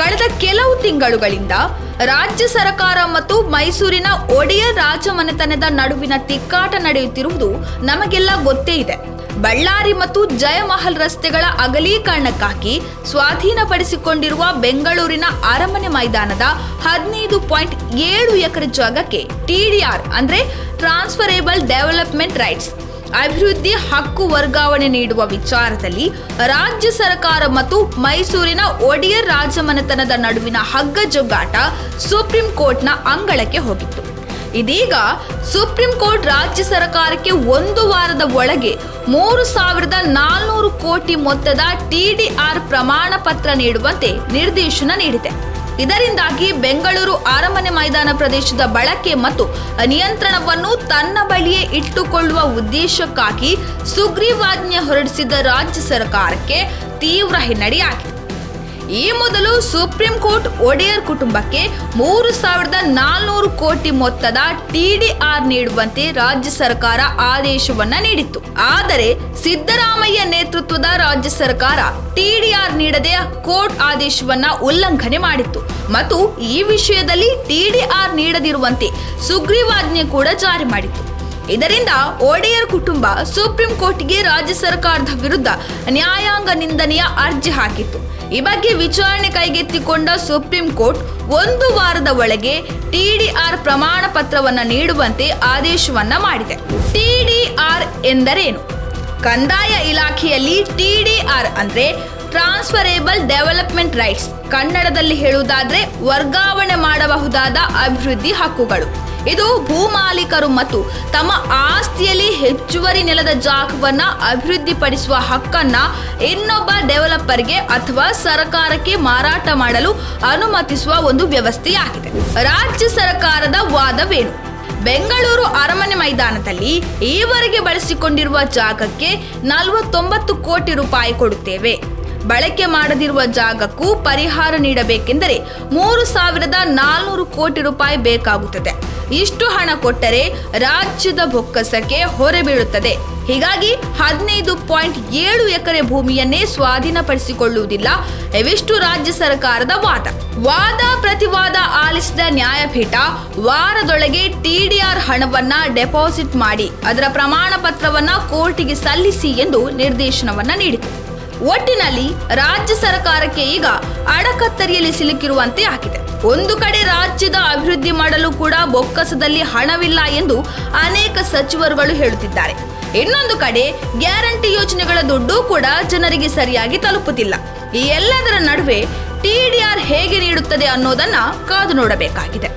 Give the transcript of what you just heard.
ಕಳೆದ ಕೆಲವು ತಿಂಗಳುಗಳಿಂದ ರಾಜ್ಯ ಸರ್ಕಾರ ಮತ್ತು ಮೈಸೂರಿನ ಒಡೆಯ ರಾಜಮನೆತನದ ನಡುವಿನ ತಿಕ್ಕಾಟ ನಡೆಯುತ್ತಿರುವುದು ನಮಗೆಲ್ಲ ಗೊತ್ತೇ ಇದೆ. ಬಳ್ಳಾರಿ ಮತ್ತು ಜಯಮಹಲ್ ರಸ್ತೆಗಳ ಅಗಲೀಕರಣಕ್ಕಾಗಿ ಸ್ವಾಧೀನಪಡಿಸಿಕೊಂಡಿರುವ ಬೆಂಗಳೂರಿನ ಅರಮನೆ ಮೈದಾನದ ಹದಿನೈದು ಪಾಯಿಂಟ್ ಏಳು ಎಕರೆ ಜಾಗಕ್ಕೆ ಟಿಡಿಆರ್ ಅಂದ್ರೆ ಟ್ರಾನ್ಸ್ಫರೇಬಲ್ ಡೆವಲಪ್ಮೆಂಟ್ ರೈಟ್ಸ್ ಅಭಿವೃದ್ಧಿ ಹಕ್ಕು ವರ್ಗಾವಣೆ ನೀಡುವ ವಿಚಾರದಲ್ಲಿ ರಾಜ್ಯ ಸರ್ಕಾರ ಮತ್ತು ಮೈಸೂರಿನ ಒಡಿಯರ್ ರಾಜಮನೆತನದ ನಡುವಿನ ಹಗ್ಗಜೊಗ್ಗಾಟ ಸುಪ್ರೀಂ ಕೋರ್ಟ್ನ ಅಂಗಳಕ್ಕೆ ಹೋಗಿತ್ತು. ಇದೀಗ ಸುಪ್ರೀಂ ಕೋರ್ಟ್ ರಾಜ್ಯ ಸರ್ಕಾರಕ್ಕೆ ಒಂದು ವಾರದ ಒಳಗೆ ಮೂರು ಸಾವಿರದ ನಾಲ್ನೂರು ಕೋಟಿ ಮೊತ್ತದ ಟಿಡಿಆರ್ ಪ್ರಮಾಣ ಪತ್ರ ನೀಡುವಂತೆ ನಿರ್ದೇಶನ ನೀಡಿದೆ. ಇದರಿಂದಾಗಿ ಬೆಂಗಳೂರು ಅರಮನೆ ಮೈದಾನ ಪ್ರದೇಶದ ಬಳಕೆ ಮತ್ತು ನಿಯಂತ್ರಣವನ್ನು ತನ್ನ ಬಳಿಯೇ ಇಟ್ಟುಕೊಳ್ಳುವ ಉದ್ದೇಶಕ್ಕಾಗಿ ಸುಗ್ರೀವಾಜ್ಞೆ ಹೊರಡಿಸಿದ ರಾಜ್ಯ ಸರ್ಕಾರಕ್ಕೆ ತೀವ್ರ ಹಿನ್ನಡೆಯಾಗಿದೆ. ಈ ಮೊದಲು ಸುಪ್ರೀಂ ಕೋರ್ಟ್ ಒಡೆಯರ್ ಕುಟುಂಬಕ್ಕೆ ಮೂರು ಸಾವಿರದ ನಾಲ್ನೂರು ಕೋಟಿ ಮೊತ್ತದ ಟಿಡಿಆರ್ ನೀಡುವಂತೆ ರಾಜ್ಯ ಸರ್ಕಾರ ಆದೇಶವನ್ನ ನೀಡಿತ್ತು. ಆದರೆ ಸಿದ್ದರಾಮಯ್ಯ ನೇತೃತ್ವದ ರಾಜ್ಯ ಸರ್ಕಾರ ಟಿಡಿಆರ್ ನೀಡದೆ ಕೋರ್ಟ್ ಆದೇಶವನ್ನ ಉಲ್ಲಂಘನೆ ಮಾಡಿತ್ತು. ಮತ್ತು ಈ ವಿಷಯದಲ್ಲಿ ಟಿಡಿಆರ್ ನೀಡದಿರುವಂತೆ ಸುಗ್ರೀವಾಜ್ಞೆ ಕೂಡ ಜಾರಿ ಮಾಡಿತ್ತು. ಇದರಿಂದ ಒಡೆಯರ್ ಕುಟುಂಬ ಸುಪ್ರೀಂ ಕೋರ್ಟ್ಗೆ ರಾಜ್ಯ ಸರ್ಕಾರದ ವಿರುದ್ಧ ನ್ಯಾಯಾಂಗ ನಿಂದನೆಯ ಅರ್ಜಿ ಹಾಕಿತ್ತು. ಈ ಬಗ್ಗೆ ವಿಚಾರಣೆ ಕೈಗೆತ್ತಿಕೊಂಡ ಸುಪ್ರೀಂ ಕೋರ್ಟ್ ಒಂದು ವಾರದ ಒಳಗೆ ಟಿಡಿಆರ್ ಪ್ರಮಾಣ ಪತ್ರವನ್ನ ನೀಡುವಂತೆ ಆದೇಶವನ್ನ ಮಾಡಿದೆ. ಟಿಡಿಆರ್ ಎಂದರೇನು? ಕಂದಾಯ ಇಲಾಖೆಯಲ್ಲಿ ಟಿಡಿಆರ್ ಅಂದ್ರೆ ಟ್ರಾನ್ಸ್ಫರೇಬಲ್ ಡೆವಲಪ್ಮೆಂಟ್ ರೈಟ್ಸ್. ಕನ್ನಡದಲ್ಲಿ ಹೇಳುವುದಾದ್ರೆ ವರ್ಗಾವಣೆ ಮಾಡಬಹುದಾದ ಅಭಿವೃದ್ಧಿ ಹಕ್ಕುಗಳು. ಇದು ಭೂಮಾಲೀಕರು ಮತ್ತು ತಮ್ಮ ಆಸ್ತಿಯಲ್ಲಿ ಹೆಚ್ಚುವರಿ ನೆಲದ ಜಾಗವನ್ನು ಅಭಿವೃದ್ಧಿಪಡಿಸುವ ಹಕ್ಕನ್ನ ಇನ್ನೊಬ್ಬ ಡೆವಲಪರ್ಗೆ ಅಥವಾ ಸರ್ಕಾರಕ್ಕೆ ಮಾರಾಟ ಮಾಡಲು ಅನುಮತಿಸುವ ಒಂದು ವ್ಯವಸ್ಥೆಯಾಗಿದೆ. ರಾಜ್ಯ ಸರ್ಕಾರದ ವಾದವೇನು? ಬೆಂಗಳೂರು ಅರಮನೆ ಮೈದಾನದಲ್ಲಿ ಈವರೆಗೆ ಬಳಸಿಕೊಂಡಿರುವ ಜಾಗಕ್ಕೆ ನಲವತ್ತೊಂಬತ್ತು ಕೋಟಿ ರೂಪಾಯಿ ಕೊಡುತ್ತೇವೆ. ಬಳಕೆ ಮಾಡದಿರುವ ಜಾಗಕ್ಕೂ ಪರಿಹಾರ ನೀಡಬೇಕೆಂದರೆ ಮೂರು ಸಾವಿರದ ನಾಲ್ನೂರು ಕೋಟಿ ರೂಪಾಯಿ ಬೇಕಾಗುತ್ತದೆ. ಇಷ್ಟು ಹಣ ಕೊಟ್ಟರೆ ರಾಜ್ಯದ ಬೊಕ್ಕಸಕ್ಕೆ ಹೊರಬೀಳುತ್ತದೆ. ಹೀಗಾಗಿ ಹದಿನೈದು ಪಾಯಿಂಟ್ ಏಳು ಎಕರೆ ಭೂಮಿಯನ್ನೇ ಸ್ವಾಧೀನಪಡಿಸಿಕೊಳ್ಳುವುದಿಲ್ಲ. ಇವಿಷ್ಟು ರಾಜ್ಯ ಸರ್ಕಾರದ ವಾದ. ವಾದ ಪ್ರತಿವಾದ ಆಲಿಸಿದ ನ್ಯಾಯಪೀಠ ವಾರದೊಳಗೆ ಟಿಡಿಆರ್ ಹಣವನ್ನ ಡೆಪಾಸಿಟ್ ಮಾಡಿ, ಅದರ ಪ್ರಮಾಣ ಪತ್ರವನ್ನ ಕೋರ್ಟಿಗೆ ಸಲ್ಲಿಸಿ ಎಂದು ನಿರ್ದೇಶನವನ್ನ ನೀಡಿತು. ಒಟ್ಟಿನಲ್ಲಿ ರಾಜ್ಯ ಸರ್ಕಾರಕ್ಕೆ ಈಗ ಅಡಕತ್ತರಿಯಲ್ಲಿ ಸಿಲುಕಿರುವಂತೆ ಆಗಿದೆ. ಒಂದು ಕಡೆ ರಾಜ್ಯದ ಅಭಿವೃದ್ಧಿ ಮಾಡಲು ಕೂಡ ಬೊಕ್ಕಸದಲ್ಲಿ ಹಣವಿಲ್ಲ ಎಂದು ಅನೇಕ ಸಚಿವರುಗಳು ಹೇಳುತ್ತಿದ್ದಾರೆ. ಇನ್ನೊಂದು ಕಡೆ ಗ್ಯಾರಂಟಿ ಯೋಜನೆಗಳ ದುಡ್ಡು ಕೂಡ ಜನರಿಗೆ ಸರಿಯಾಗಿ ತಲುಪುತ್ತಿಲ್ಲ. ಈ ಎಲ್ಲದರ ನಡುವೆ ಟಿಡಿಆರ್ ಹೇಗೆ ನೀಡುತ್ತದೆ ಅನ್ನೋದನ್ನ ಕಾದು ನೋಡಬೇಕಾಗಿದೆ.